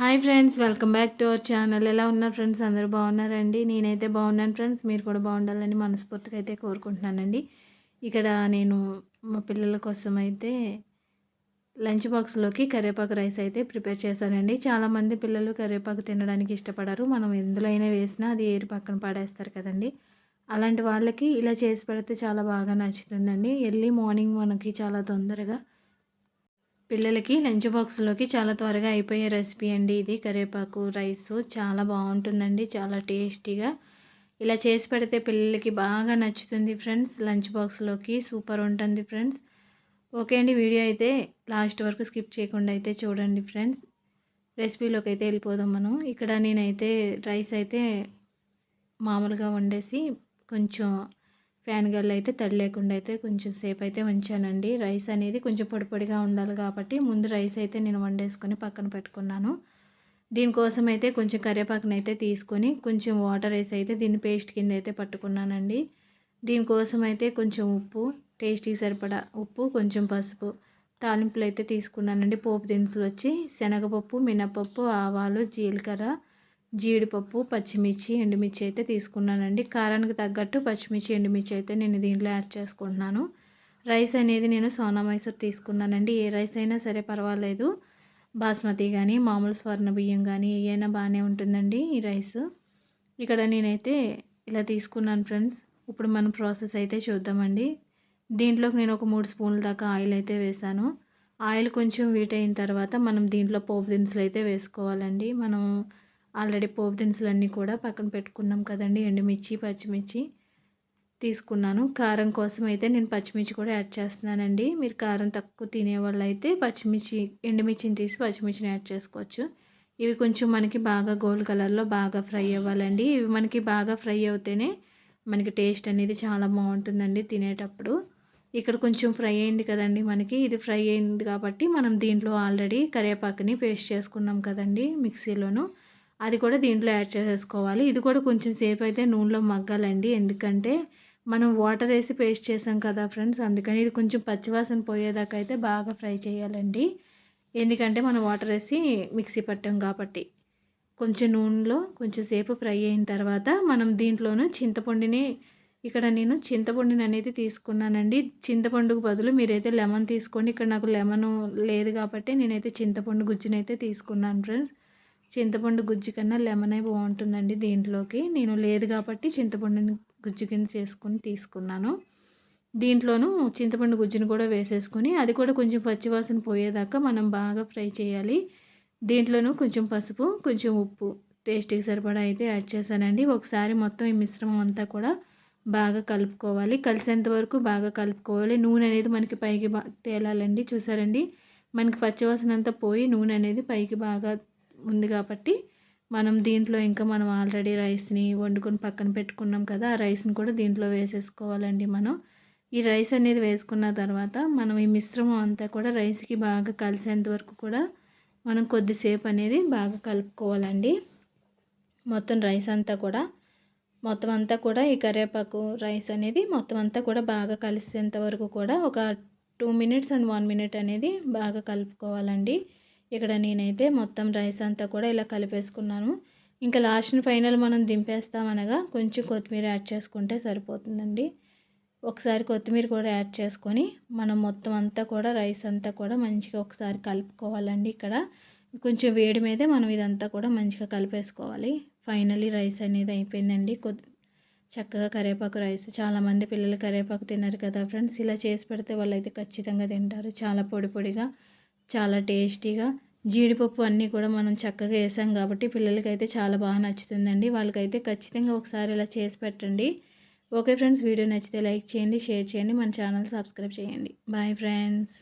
Hi friends welcome back to our channel. ఎలా ఉన్నారు friends? అందరూ బాగున్నారండి? నేనైతే బాగున్నాను ఫ్రెండ్స్. మీరు కూడా బాగుండాలని మనస్ఫూర్తిగా అయితే కోరుకుంటున్నానండి. ఇక్కడ నేను మా పిల్లల కోసం అయితే లంచ్ బాక్స్లోకి కరివేపాకు రైస్ అయితే ప్రిపేర్ చేశానండి. చాలామంది పిల్లలు కరివేపాకు తినడానికి ఇష్టపడరు. మనం ఎందులో అయినా వేసినా అది ఏరు పక్కన పాడేస్తారు కదండి. అలాంటి వాళ్ళకి ఇలా చేసి పెడితే చాలా బాగా నచ్చుతుందండి. ఎర్లీ మార్నింగ్ మనకి చాలా తొందరగా పిల్లలకి లంచ్ బాక్స్లోకి చాలా త్వరగా అయిపోయే రెసిపీ అండి ఇది. కరివేపాకు రైస్ చాలా బాగుంటుందండి చాలా టేస్టీగా. ఇలా చేసి పెడితే పిల్లలకి బాగా నచ్చుతుంది ఫ్రెండ్స్. లంచ్ బాక్స్లోకి సూపర్ ఉంటుంది ఫ్రెండ్స్. ఓకే అండి వీడియో అయితే లాస్ట్ వరకు స్కిప్ చేయకుండా అయితే చూడండి ఫ్రెండ్స్. రెసిపీలోకి అయితే వెళ్ళిపోదాం మనం. ఇక్కడ నేనైతే రైస్ అయితే మామూలుగా వండేసి కొంచెం ఫ్యాన్ గల్ల అయితే తడి లేకుండా అయితే కొంచెం సేపు అయితే ఉంచానండి. రైస్ అనేది కొంచెం పొడిపొడిగా ఉండాలి కాబట్టి ముందు రైస్ అయితే నేను వండేసుకొని పక్కన పెట్టుకున్నాను. దీనికోసం అయితే కొంచెం కరివేపాకునైతే అయితే తీసుకొని కొంచెం వాటర్ వేసి అయితే దీన్ని పేస్ట్ కింద అయితే పట్టుకున్నానండి. దీనికోసం అయితే కొంచెం ఉప్పు టేస్టీ సరిపడా ఉప్పు కొంచెం పసుపు తాలింపులు అయితే తీసుకున్నానండి. పోపు దినుసులు వచ్చి శనగపప్పు మినపప్పు ఆవాలు జీలకర్ర జీడిపప్పు పచ్చిమిర్చి ఎండుమిర్చి అయితే తీసుకున్నానండి. కారానికి తగ్గట్టు పచ్చిమిర్చి ఎండుమిర్చి అయితే నేను దీంట్లో యాడ్ చేసుకుంటున్నాను. రైస్ అనేది నేను సోనా మైసూర్ తీసుకున్నానండి. ఏ రైస్ అయినా సరే పర్వాలేదు. బాస్మతి కానీ మామూలు స్వర్ణ బియ్యం కానీ ఏవైనా బాగానే ఉంటుందండి ఈ రైస్. ఇక్కడ నేనైతే ఇలా తీసుకున్నాను ఫ్రెండ్స్. ఇప్పుడు మనం ప్రాసెస్ అయితే చూద్దామండి. దీంట్లోకి నేను ఒక మూడు స్పూన్ల దాకా ఆయిల్ అయితే వేసాను. ఆయిల్ కొంచెం వీట్ అయిన తర్వాత మనం దీంట్లో పోపు దినుసులు అయితే వేసుకోవాలండి. మనం ఆల్రెడీ పోపు దినుసులు అన్నీ కూడా పక్కన పెట్టుకున్నాం కదండి. ఎండుమిర్చి పచ్చిమిర్చి తీసుకున్నాను. కారం కోసం అయితే నేను పచ్చిమిర్చి కూడా యాడ్ చేస్తున్నానండి. మీరు కారం తక్కువ తినేవాళ్ళు అయితే పచ్చిమిర్చి ఎండుమిర్చిని తీసి పచ్చిమిర్చిని యాడ్ చేసుకోవచ్చు. ఇవి కొంచెం మనకి బాగా గోల్డ్ కలర్లో బాగా ఫ్రై అవ్వాలండి. ఇవి మనకి బాగా ఫ్రై అవుతేనే మనకి టేస్ట్ అనేది చాలా బాగుంటుందండి తినేటప్పుడు. ఇక్కడ కొంచెం ఫ్రై అయింది కదండి మనకి. ఇది ఫ్రై అయింది కాబట్టి మనం దీంట్లో ఆల్రెడీ కరివేపాకుని పేస్ట్ చేసుకున్నాం కదండి మిక్సీలోను. అది కూడా దీంట్లో యాడ్ చేసేసుకోవాలి. ఇది కూడా కొంచెం సేపు అయితే నూనెలో మగ్గాలండి. ఎందుకంటే మనం వాటర్ వేసి పేస్ట్ చేసాం కదా ఫ్రెండ్స్ అందుకని ఇది కొంచెం పచ్చివాసన పోయేదాకా అయితే బాగా ఫ్రై చేయాలండి. ఎందుకంటే మనం వాటర్ వేసి మిక్సీ పట్టాం కాబట్టి. కొంచెం నూనెలో కొంచెం సేపు ఫ్రై అయిన తర్వాత మనం దీంట్లోనూ చింతపండుని ఇక్కడ నేను చింతపండుని అనేది తీసుకున్నానండి. చింతపండుకు బదులు మీరైతే లెమన్ తీసుకోండి. ఇక్కడ నాకు లెమన్ లేదు కాబట్టి నేనైతే చింతపండు గుజ్జునైతే తీసుకున్నాను ఫ్రెండ్స్. చింతపండు గుజ్జు కన్నా లెమన్ అయి బాగుంటుందండి దీంట్లోకి. నేను లేదు కాబట్టి చింతపండుని గుజ్జు కింద చేసుకొని తీసుకున్నాను. దీంట్లోనూ చింతపండు గుజ్జును కూడా వేసేసుకొని అది కూడా కొంచెం పచ్చివాసన పోయేదాకా మనం బాగా ఫ్రై చేయాలి. దీంట్లోనూ కొంచెం పసుపు కొంచెం ఉప్పు టేస్ట్కి సరిపడా అయితే యాడ్ చేశానండి. ఒకసారి మొత్తం ఈ మిశ్రమం అంతా కూడా బాగా కలుపుకోవాలి. కలిసేంత వరకు బాగా కలుపుకోవాలి. నూనె అనేది మనకి పైకి బా తేలాలండి. చూసారండి? మనకి పచ్చివాసన అంతా పోయి నూనె అనేది పైకి బాగా ఉంది కాబట్టి మనం దీంట్లో ఇంకా మనం ఆల్రెడీ రైస్ని వండుకొని పక్కన పెట్టుకున్నాం కదా ఆ రైస్ని కూడా దీంట్లో వేసేసుకోవాలండి మనం. ఈ రైస్ అనేది వేసుకున్న తర్వాత మనం ఈ మిశ్రమం అంతా కూడా రైస్కి బాగా కలిసేంత వరకు కూడా మనం కొద్దిసేపు అనేది బాగా కలుపుకోవాలండి. మొత్తం రైస్ అంతా కూడా మొత్తం అంతా కూడా ఈ కరివేపాకు రైస్ అనేది మొత్తం అంతా కూడా బాగా కలిసేంత వరకు కూడా ఒక two minutes and one minute అనేది బాగా కలుపుకోవాలండి. ఇక్కడ నేనైతే మొత్తం రైస్ అంతా కూడా ఇలా కలిపేసుకున్నాను. ఇంకా లాస్ట్ ఫైనల్ మనం దింపేస్తామనగా కొంచెం కొత్తిమీర యాడ్ చేసుకుంటే సరిపోతుందండి. ఒకసారి కొత్తిమీర కూడా యాడ్ చేసుకొని మనం మొత్తం అంతా కూడా రైస్ అంతా కూడా మంచిగా ఒకసారి కలుపుకోవాలండి ఇక్కడ. కొంచెం వేడి మీదే మనం ఇదంతా కూడా మంచిగా కలిపేసుకోవాలి. ఫైనలీ రైస్ అనేది అయిపోయిందండి. చక్కగా కరివేపాకు రైస్. చాలామంది పిల్లలు కరివేపాకు తిన్నారు కదా ఫ్రెండ్స్. ఇలా చేసి పెడితే వాళ్ళు అయితే ఖచ్చితంగా తింటారు. చాలా పొడి పొడిగా. చాలా టేస్టీగా జీడిపప్పు అన్నీ కూడా మనం చక్కగా వేసాం కాబట్టి పిల్లలకైతే చాలా బాగా నచ్చుతుందండి. వాళ్ళకైతే ఖచ్చితంగా ఒకసారి ఇలా చేసి పెట్టండి. ఓకే ఫ్రెండ్స్ వీడియో నచ్చితే లైక్ చేయండి షేర్ చేయండి మన ఛానల్ సబ్స్క్రైబ్ చేయండి. Bye friends.